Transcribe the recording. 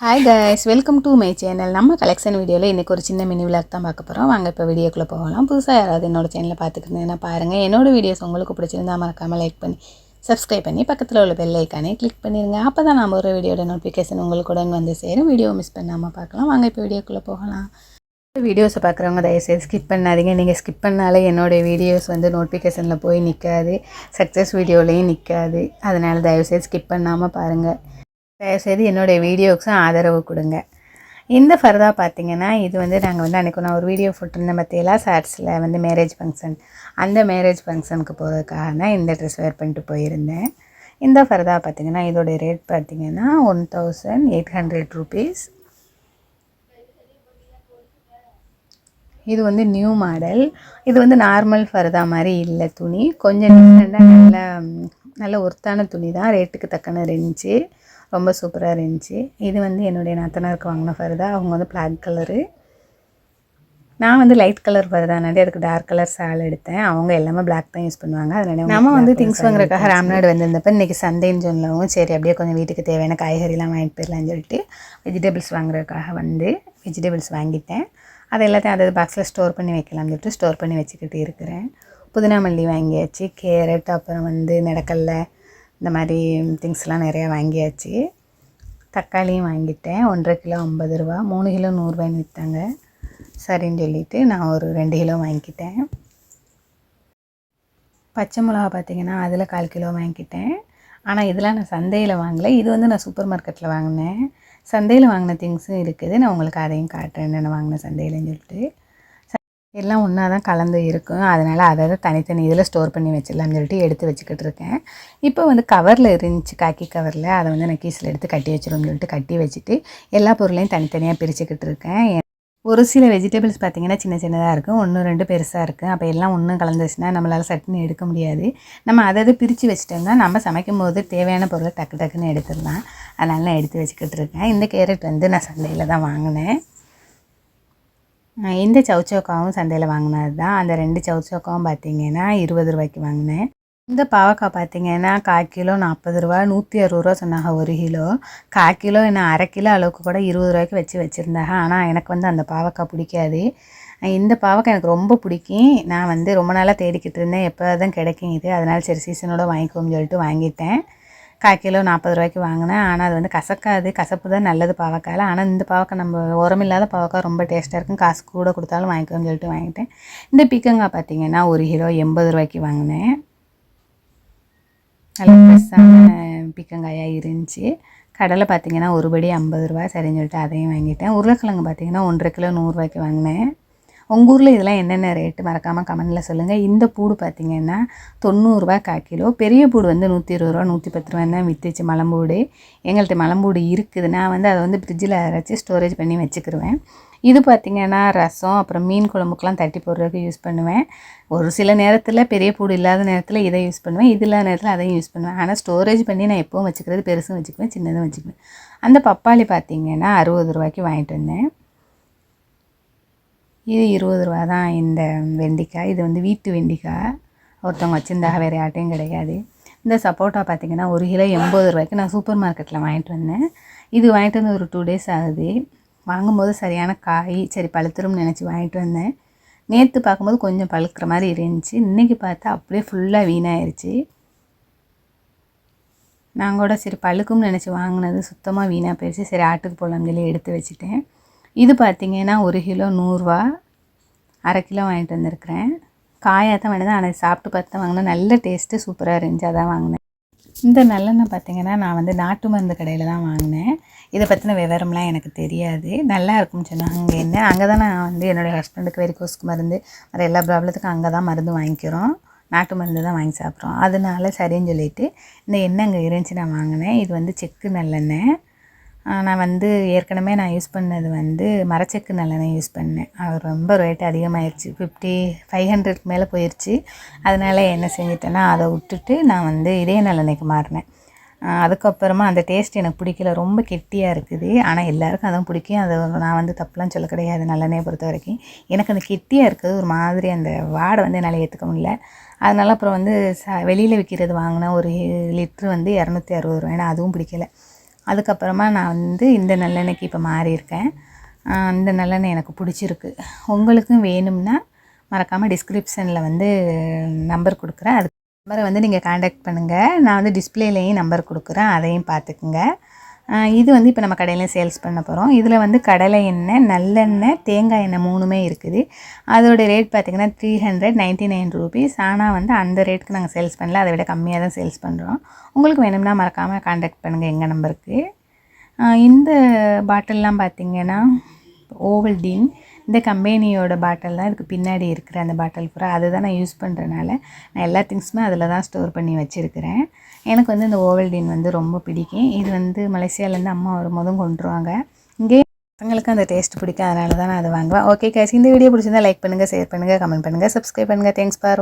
Hi guys welcome to my channel நம்ம collection வீடியோவில் இன்றைக்கி ஒரு சின்ன மினி விளாக் தான் பார்க்க போகிறோம் வாங்க இப்போ வீடியோக்குள்ளே போகலாம். புதுசாக யாராவது என்னோடய சேனலில் பார்த்துக்கிட்டீங்கன்னா பாருங்கள் என்னோடய வீடியோஸ் உங்களுக்கு பிடிச்சிருந்தா மறக்காமல் லைக் பண்ணி சப்ஸ்கிரைப் பண்ணி பக்கத்தில் உள்ள பெல் ஐக்கானே கிளிக் பண்ணிடுங்க அப்போ தான் நம்ம ஒரு வீடியோட நோட்டிஃபிகேஷன் உங்களுக்குடன் வந்து சேரும். வீடியோ மிஸ் பண்ணாமல் பார்க்கலாம். வாங்க இப்போ வீடியோக்குள்ளே போகலாம். வீடியோஸை பார்க்குறவங்க தயவுசெய்து ஸ்கிப் பண்ணாதீங்க. நீங்கள் ஸ்கிப் பண்ணாலே என்னோடய வீடியோஸ் வந்து நோட்டிஃபிகேஷனில் போய் நிற்காது சக்ஸஸ் வீடியோலையும் நிற்காது அதனால் தயவுசெய்து ஸ்கிப் பண்ணாமல் பாருங்கள் தயவுசெய்து என்னுடைய வீடியோவுக்கும் ஆதரவு கொடுங்க. இந்த ஃபர்தா பார்த்தீங்கன்னா இது வந்து நாங்கள் வந்து அன்றைக்கி நான் ஒரு வீடியோ போட்டிருந்தேன் பார்த்தீங்களா ஷார்ட்ஸில் வந்து மேரேஜ் ஃபங்க்ஷன் அந்த மேரேஜ் ஃபங்க்ஷனுக்கு போகிறதுக்காக தான் இந்த ட்ரெஸ் வேர் பண்ணிட்டு போயிருந்தேன். இந்த ஃபர்தா பார்த்திங்கன்னா இதோடைய ரேட் பார்த்தீங்கன்னா one thousand eight hundred rupees இது வந்து நியூ மாடல் இது வந்து நார்மல் ஃபர்தா மாதிரி இல்லை துணி. கொஞ்சம் டிஃப்ரெண்ட்டாக நல்ல நல்ல ஒர்த்தான துணி தான் ரேட்டுக்கு தக்கன இருந்துச்சு. ரொம்ப சூப்பராக இருந்துச்சு. இது வந்து என்னுடைய நாத்தனாருக்கு வாங்கின ஃபர்தா அவங்க வந்து பிளாக் கலரு நான் வந்து லைட் கலர் ஃபர்தானாடி அதுக்கு டார்க் கலர் சால் எடுத்தேன். அவங்க எல்லாமே பிளாக் தான் யூஸ் பண்ணுவாங்க. அதனால நம்ம வந்து திங்ஸ் வாங்குறதுக்காக ராம்நாடு வந்திருந்தப்ப இன்றைக்கி சண்டேன்னு சொல்லவும் சரி அப்படியே கொஞ்சம் வீட்டுக்கு தேவையான காய்கறிலாம் வாங்கிட்டு போயிடலாம்னு சொல்லிட்டு வெஜிடபிள்ஸ் வாங்குறதுக்காக வந்து வெஜிடபிள்ஸ் வாங்கிட்டேன். அதை எல்லாத்தையும் அதாவது பாக்ஸில் ஸ்டோர் பண்ணி வைக்கலாம்னு சொல்லிட்டு ஸ்டோர் பண்ணி வச்சுக்கிட்டு இருக்கிறேன். புதினா மல்லி வாங்கியாச்சு. கேரட் அப்புறம் வந்து நடக்கல்ல இந்த மாதிரி திங்ஸ்லாம் நிறையா வாங்கியாச்சு. தக்காளியும் வாங்கிட்டேன். ஒன்றரை கிலோ ஐம்பது ரூபா மூணு கிலோ நூறுரூவாய்னு விற்றாங்க சரின்னு சொல்லிவிட்டு நான் ஒரு ரெண்டு கிலோ வாங்கிக்கிட்டேன். பச்சை மிளகா பார்த்திங்கன்னா அதில் கால் கிலோ வாங்கிக்கிட்டேன். ஆனால் இதெல்லாம் நான் சந்தையில் வாங்கலை. இது வந்து நான் சூப்பர் மார்க்கெட்டில் வாங்கினேன். சந்தையில் வாங்கின திங்ஸும் இருக்குது. நான் உங்களுக்கு அதையும் காட்டுறேன் என்னென்ன வாங்கினேன் சந்தையிலன்னு சொல்லிட்டு. எல்லாம் ஒன்றா தான் கலந்து இருக்கும். அதனால் அதை அதை தனித்தனி இதில் ஸ்டோர் பண்ணி வச்சிடலாம்னு சொல்லிட்டு எடுத்து வச்சுக்கிட்டு இருக்கேன். இப்போ வந்து கவரில் இருந்துச்சு காக்கி கவரில் அதை வந்து நான் கீஸில் எடுத்து கட்டி வச்சிடும்னு சொல்லிட்டு கட்டி வச்சுட்டு எல்லா பொருளையும் தனித்தனியாக பிரிச்சுக்கிட்டு இருக்கேன். ஒரு சில வெஜிடபிள்ஸ் பார்த்திங்கன்னா சின்ன சின்னதாக இருக்கும். ஒன்று ரெண்டு பெருசாக இருக்குது அப்போ எல்லாம் ஒன்றும் கலந்துச்சுன்னா நம்மளால் சட்டுன்னு எடுக்க முடியாது. நம்ம அதை அதை பிரித்து வச்சுட்டோம்னா நம்ம சமைக்கும் போது தேவையான பொருளை டக்கு டக்குன்னு எடுத்துடலாம். அதனால் நான் எடுத்து வச்சுக்கிட்டு இருக்கேன். இந்த கேரட் வந்து நான் சந்தையில் தான் வாங்கினேன். இந்த சவுச்சோக்காவும் சந்தையில் வாங்கினது தான் அந்த ரெண்டு சவுச்சோக்காவும் பார்த்தீங்கன்னா இருபது ரூபாய்க்கு வாங்கினேன். இந்த பாவக்காய் பார்த்தீங்கன்னா கால் கிலோ நாற்பது ரூபா நூற்றி அறுபது ரூபா சொன்னாங்க ஒரு கிலோ. கால் கிலோ என்ன அரை கிலோ அளவுக்கு கூட இருபது ரூபாய்க்கு வச்சு வச்சுருந்தாங்க. ஆனால் எனக்கு வந்து அந்த பாவக்காய் பிடிக்காது. இந்த பாவக்காய் எனக்கு ரொம்ப பிடிக்கும். நான் வந்து ரொம்ப நாளாக தேடிக்கிட்டு இருந்தேன். எப்போ தான் கிடைக்கும் இது. அதனால் சரி சீசனோட வாங்கிக்கோன்னு சொல்லிட்டு வாங்கிட்டேன். கால் கிலோ நாற்பது ரூபாய்க்கு வாங்கினேன். ஆனால் அது வந்து கசக்காது. கசப்பு தான் நல்லது பாவக்காயில் ஆனால் இந்த பாவக்காய் நம்ம உரமில்லாத பாவக்காய் ரொம்ப டேஸ்ட்டாக இருக்கும். காசு கூட கொடுத்தாலும் வாங்கிக்கோன்னு சொல்லிட்டு வாங்கிட்டேன். இந்த பீக்கங்காய் பார்த்தீங்கன்னா ஒரு கிலோ எண்பது ரூபாய்க்கு வாங்கினேன். நல்ல ஃப்ரெஷ்ஷான பீக்கங்காயாக இருந்துச்சு. கடலை பார்த்திங்கன்னா ஒரு படி ஐம்பது ரூபா சரின்னு சொல்லிட்டு அதையும் வாங்கிட்டேன். உருளைக்கிழங்கு பார்த்திங்கன்னா ஒன்றரை கிலோ நூறுரூவாய்க்கு வாங்கினேன். உங்கள் ஊரில் இதெல்லாம் என்னென்ன ரேட்டு மறக்காமல் கமெண்டில் சொல்லுங்கள் இந்த பூடு பார்த்திங்கன்னா தொண்ணூறுரூவா கால் கிலோ. பெரிய பூடு வந்து நூற்றி இருபது ரூபா நூற்றி பத்து ரூபா தான் விற்றுச்சு மலம்பூடு. எங்கள்கிட்ட மலம்பூடு இருக்குது. நான் வந்து அதை வந்து ஃப்ரிட்ஜில் அரைச்சி ஸ்டோரேஜ் பண்ணி வச்சுக்கிருவேன். இது பார்த்திங்கன்னா ரசம் அப்புறம் மீன் குழம்புக்கெலாம் தட்டி போடுறதுக்கு யூஸ் பண்ணுவேன். ஒரு சில நேரத்தில் பெரிய பூடு இல்லாத நேரத்தில் இதை யூஸ் பண்ணுவேன். இது இல்லாத நேரத்தில் அதையும் யூஸ் பண்ணுவேன். ஆனால் ஸ்டோரேஜ் பண்ணி நான் எப்போவும் வச்சுக்கிறது பெருசும் வச்சுக்குவேன் சின்னதும் வச்சுக்குவேன். அந்த பப்பாளி பார்த்திங்கன்னா அறுபது ரூபாய்க்கு வாங்கிட்டு வந்தேன். இது இருபது ரூபா தான் இந்த வெண்டிக்காய். இது வந்து வீட்டு வெண்டிக்காய். ஒருத்தவங்க வச்சுருந்தா வேறு யார்ட்டையும் கிடையாது. இந்த சப்போட்டா பார்த்திங்கன்னா ஒரு கிலோ எண்பது ரூபாய்க்கு நான் சூப்பர் மார்க்கெட்டில் வாங்கிட்டு வந்தேன். இது வாங்கிட்டு வந்து ஒரு டூ டேஸ் ஆகுது. வாங்கும்போது சரியான காய் சரி பழுத்துரும்னு நினச்சி வாங்கிட்டு வந்தேன். நேற்று பார்க்கும்போது கொஞ்சம் பழுக்கிற மாதிரி இருந்துச்சு. இன்றைக்கி பார்த்தா அப்படியே ஃபுல்லாக வீணாயிருச்சு. நான் கூட சரி பழுக்கும்னு நினச்சி வாங்கினது சுத்தமாக வீணாக போயிடுச்சு சரி ஆட்டுக்கு போகலாம்னு சொல்லி எடுத்து வச்சுட்டேன். இது பார்த்திங்கன்னா ஒரு கிலோ நூறுரூவா அரை கிலோ வாங்கிட்டு வந்திருக்கிறேன். காயாக தான் வேணுதான் ஆனால் சாப்பிட்டு பார்த்து தான் வாங்கினேன். நல்ல டேஸ்ட்டு சூப்பராக இருந்துச்சு. அதான் வாங்கினேன். இந்த நல்லெண்ணெய் பார்த்திங்கன்னா நான் வந்து நாட்டு மருந்து கடையில் தான் வாங்கினேன். இதை பற்றின விவரம்லாம் எனக்கு தெரியாது. நல்லா இருக்கும்னு சொன்னாங்க. அங்கே என்ன? அங்கே தான் நான் வந்து என்னுடைய ஹஸ்பண்டுக்கு வெறிக்கோஸ்க்கு மருந்து வேறு எல்லா ப்ராப்ளத்துக்கும் அங்கே தான் மருந்து வாங்கிக்கிறோம். நாட்டு மருந்து தான் வாங்கி சாப்பிட்றோம். அதனால சரின்னு சொல்லிவிட்டு இந்த எண்ணெய் அங்கே இருந்துச்சு நான் வாங்கினேன். இது வந்து செக்கு நல்லெண்ணெய். நான் வந்து ஏற்கனவே நான் யூஸ் பண்ணது வந்து மரச்செக்கு நல்லெண்ணெய் யூஸ் பண்ணேன். அது ரொம்ப ரேட் அதிகமாகிடுச்சு ஃபிஃப்டி ஃபைவ் ஹண்ட்ரட்க்கு மேலே போயிடுச்சு அதனால் என்ன செஞ்சிட்டேன்னா அதை விட்டுட்டு நான் வந்து இதே நல்லெண்ணெய்க்கு மாறினேன். அதுக்கப்புறமா அந்த டேஸ்ட் எனக்கு பிடிக்கல. ரொம்ப கெட்டியாக இருக்குது. ஆனால் எல்லாருக்கும் அதுவும் பிடிக்கும். அதை நான் வந்து தப்புலாம் சொல்ல கிடையாது. நல்லெண்ணெயை பொறுத்த வரைக்கும். எனக்கு அந்த கெட்டியாக இருக்குது ஒரு மாதிரி அந்த வாடை வந்து என்னால் ஏற்றுக்க முடியல. அதனால அப்புறம் வந்து ச வெளியில் விற்கிறது வாங்கினா ஒரு லிட்ரு வந்து இரநூத்தி அறுபது ரூபா ஏன்னா அதுவும் பிடிக்கல. அதுக்கப்புறமா நான் வந்து இந்த நல்லெண்ணெய்க்கு இப்போ மாறியிருக்கேன். இந்த நல்லெண்ணெய் எனக்கு பிடிச்சிருக்கு. உங்களுக்கும் வேணும்னா மறக்காமல் டிஸ்கிரிப்ஷனில் வந்து நம்பர் கொடுக்குறேன். அது நம்பரை வந்து நீங்கள் காண்டாக்ட் பண்ணுங்கள் நான் வந்து டிஸ்பிளேலேயும் நம்பர் கொடுக்குறேன். அதையும் பார்த்துக்குங்க. இது வந்து இப்போ நம்ம கடையில் சேல்ஸ் பண்ண போகிறோம் இதில் வந்து கடலை எண்ணெய் நல்லெண்ணெய் தேங்காய் எண்ணெய் மூணுமே இருக்குது. அதோட ரேட் பார்த்திங்கன்னா three hundred ninety nine rupees ஆனால் வந்து அந்த ரேட்டுக்கு நாங்கள் சேல்ஸ் பண்ணல. அதை விட கம்மியாக தான் சேல்ஸ் பண்ணுறோம் உங்களுக்கு வேணும்னா மறக்காமல் காண்டாக்ட் பண்ணுங்கள் எங்கள் நம்பருக்கு இந்த பாட்டிலெலாம் பார்த்திங்கன்னா ஓவல்டீன் இந்த கம்பெனியோட பாட்டில் தான் இதுக்கு பின்னாடி இருக்கிற அந்த பாட்டில் பூரா அதுதான் நான் யூஸ் பண்ணுறனால நான் எல்லா திங்ஸுமே அதில் தான் ஸ்டோர் பண்ணி வச்சுருக்கிறேன். எனக்கு வந்து இந்த ஓவல்டின் வந்து ரொம்ப பிடிக்கும். இது வந்து மலேசியாவிலேருந்து அம்மா வரும்போதும் கொண்டுருவாங்க இங்கே பசங்களுக்கு அந்த டேஸ்ட் பிடிக்கும் அதனால தான் நான் அதை வாங்குவேன். ஓகே கேஸ் இந்த வீடியோ பிடிச்சிருந்தா லைக் பண்ணுங்கள் ஷேர் பண்ணுங்கள் கமெண்ட் பண்ணுங்கள் சப்ஸ்கிரைப் பண்ணுங்கள் தேங்க்ஸ் ஃபார்